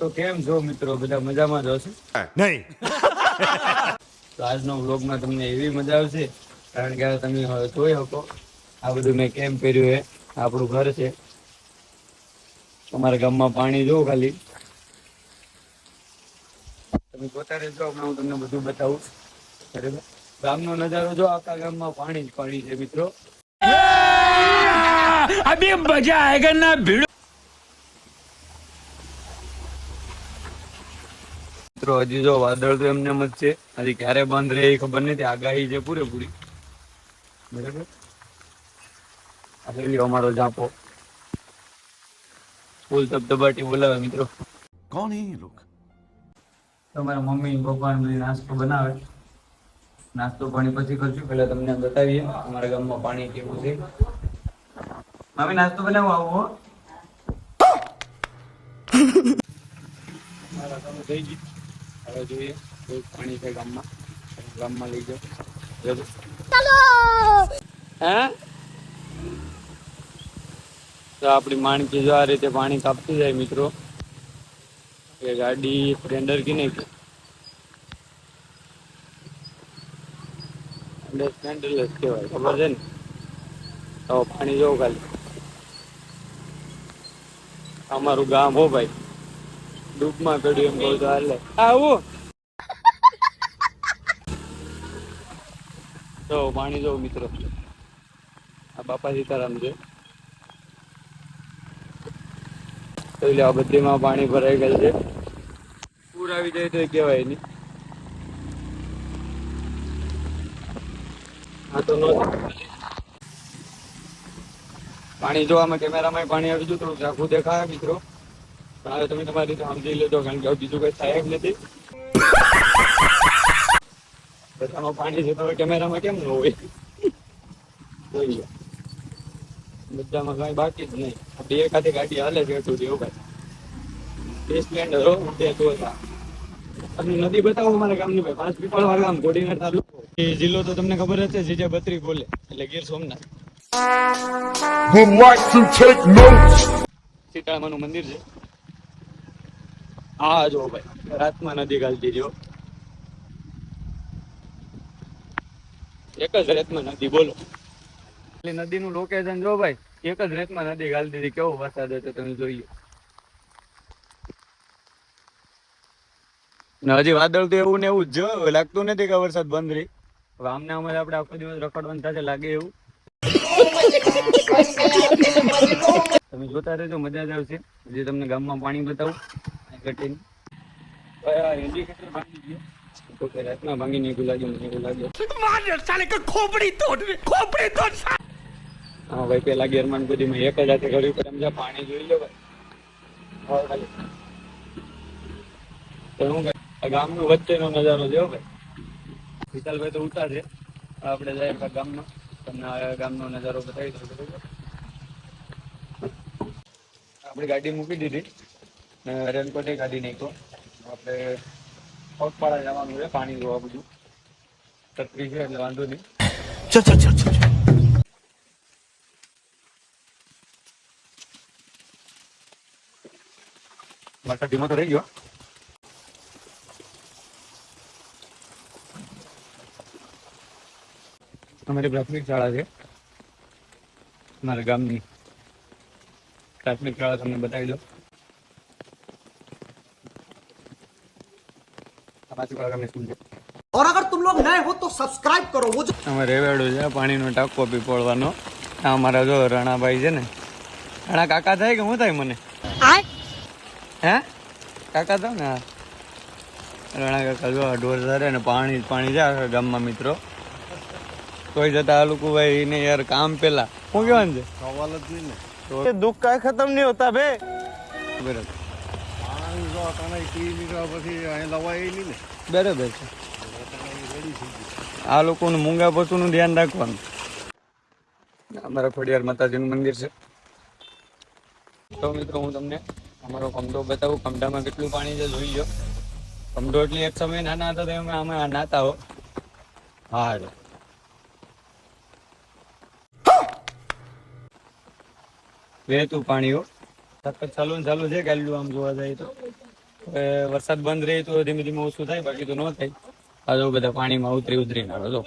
તો કેમ છો મિત્રો? બધા મજામાં જ હશે? નહીં. તો આજનો વ્લોગમાં તમને એવી મજા આવશે કારણ કે તમે હવે જોઈ શકો. આ બધું મેં કેમ પહેર્યું એ? આપણું ઘર છે. અમારા ગામમાં પાણી જોવો ખાલી. તમે જોતા રહેજો હમણાં હું તમને બધું બતાવું. બરાબર? ગામનો નજારો જો આખા ગામમાં પાણી જ પાણી છે મિત્રો. અભી મજા આયેગા ના ભીડ મિત્રો હજી જો વાદળ તો એમને જ છે. હજી ક્યારે બંધ રહે એ ખબર નથી. આગાહી છે પૂરેપૂરી. બરાબર? આ અમારો ઝાપો. ફૂલ ધબધબાટી બોલાવે મિત્રો. કોણ હે લોક? તમારા મમ્મી પપ્પા નાસ્તો બનાવે. નાસ્તો પાણી પછી કરશું. પેલા તમને બતાવીએ. અમારા ગામમાં પાણી કેવું છે. મમ્મી નાસ્તો બનાવો આવો મારા કામ થઈ ગયું હવે જોઈએ કોઈ પાણી છે ગામમાં? ગામમાં લઈ જાઓ. હે? તો આપણી માણકી જો આ રીતે પાણી કાપતી જાય મિત્રો એ ગાડી સ્પ્લેન્ડર કે નહીં? સ્પ્લેન્ડરલેસ કહેવાય ખબર છે ને? તો પાણી જોવું અમારું ગામ હો ભાઈ. ડૂબમાં પડ્યું એમ કહું તો હાલે. આવું. તો પાણી જોવું મિત્રો. આ બાપા સીતારામ છે. એટલે આ બધીમાં પાણી ભરાઈ ગયેલ છે. પૂર આવી જાય તો કહેવાય નહીં. હા તો નો પાણી જોવામાં કેમેરામાં પાણી આવી ગયું થોડું ઝાંખું દેખાય મિત્રો. હવે તમે તમારી રીતે સમજી લેજો કારણ કે બીજું કઈ થાય જ નથી. બધામાં પાણી છે તમે કેમેરામાં કેમ ન હોય? બધામાં કઈ બાકી જ નહીં. બે એકાદી ગાડી હાલે છે એટલું જેવું બે સ્પ્લેન્ડર હો બે તો હતા તમને નદી બતાવો અમારા ગામની ભાઈ. પાંચ પીપળ વાળા ગામ કોડીનાર તાલુકો. એ જિલ્લો તો તમને ખબર જ છે જીજે બત્રી બોલે એટલે Gir Somnath. Would like to take notes. સીતારામાનું મંદિર છે. હા જો ભાઈ. રાતમાં નદી ગાલતી જો એક જ રેતમાં નદી બોલો. નદીનું લોકેશન જો ભાઈ. એક જ રેતમાં નદી ગાલી દીધી કેવો વરસાદ હતો તમે જોઈએ હજી વાદળ તો એવું ને એવું જ લાગતું નથી કે વરસાદ બંધ રહી. હવે આમને અમે આપડે આપણે આખો દિવસ રખડવાનું થશે લાગે એવું. તમે જોતા રહેજો મજા જ આવશે. જે તમને ગામમાં પાણી બતાવું. કટીને હિન્દી ખેતર ભાંગી ગયો. વચ્ચેનો નજારો જો ભાઈ. વિશાલભાઈ તો ઉતા છે. આપણે જાય ગામ ગામમાં. તમને ગામનો નજારો બતાવી દઉં આપણે ગાડી મૂકી દીધી. રેનકોટે કાઢી નાખ્યો. આપણે પગપાળા જવાનું છે પાણી જોવા બધું. તકલીફ છે એટલે વાંધો નહીં. માતા ચલ ધીમો તો રહી ગયો. અમારી પ્રાથમિક શાળા છે. અમારા ગામની પ્રાથમિક શાળા તમને બતાવી દો और अगर तुम लोग नए हो तो सब्सक्राइब करो वो जो અમે રેવેડું છે પાણીનો ટાંકો પીપોળવાનો આ અમારા જો રણાભાઈ છે ને રણા કાકા થાય કે હું થાય મને હે કાકા થાવ ને હા રણા કાકા જો આ ઢોર ધરે ને પાણી જ પાણી છે આખા ગામમાં મિત્રો કોઈ જતા આ લોકો ભાઈ ને યાર કામ પેલા શું કહેવાનું છે सवाल જ નહીં ને ये દુઃખ કાંઈ ખતમ નહીં હોતા બે બરાબર ને બરાબર છે. આ લોકોનું મૂંગા પશુનું ધ્યાન રાખવાનું. અમારા ખોડિયાર માતાજીનું મંદિર છે. તો મિત્રો, હું તમને અમારો કમડો બતાવું. કમડામાં કેટલું પાણી છે, જોઈ લો. કમડો એટલે એક સમય નાના હતા, તો અમે આ નાતા હો. હા વેતું પાણી હો. સખત ચાલુ ચાલુ છે ગાલ્યું આમ જોવા જાય તો. વરસાદ બંધ રહે તો ધીમે ધીમે ઓછું થાય, બાકી તો ન થાય. આ બધા પાણીમાં ઉતરી ઉતરીને આવે જો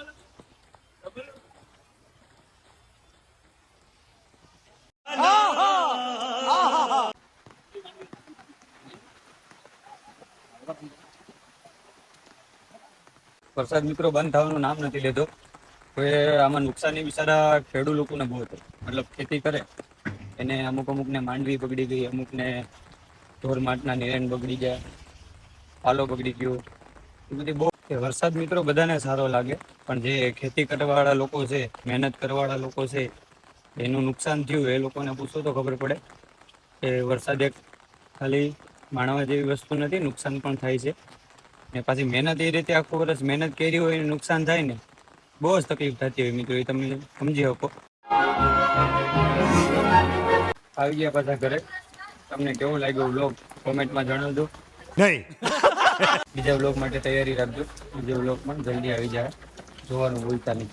વરસાદ મિત્રો બંધ થવાનું નામ નથી લેતો આમાં નુકસાની બિચારા ખેડૂત લોકોને બહુ થાય મતલબ ખેતી કરે. એને અમુક અમુકને માંડવી બગડી ગઈ, અમુકને ઢોરમાટના નિરણ બગડી ગયા પાલો બગડી ગયો. એ બધી બહુ વરસાદ મિત્રો બધાને સારો લાગે, પણ જે ખેતી કરવાવાળા લોકો છે, મહેનત કરવાવાળા લોકો છે, એનું નુકસાન થયું, એ લોકોને પૂછો તો ખબર પડે કે વરસાદ એક ખાલી માણવા જેવી વસ્તુ નથી, નુકસાન પણ થાય છે. ને પાછી મહેનત એ રીતે આખું વર્ષ મહેનત કરી હોય એને નુકસાન થાય ને, બહુ જ તકલીફ થતી હોય મિત્રો, એ તમે સમજી શકો. આવી ગયા પાછા ઘરે. તમને કેવું લાગ્યું વ્લોગ કોમેન્ટમાં જણાવજો. નહીં. બીજા વ્લોગ માટે તૈયારી રાખજો. બીજો વ્લોગ પણ જલ્દી આવી જાય. જોવાનું ભૂલતા નહીં.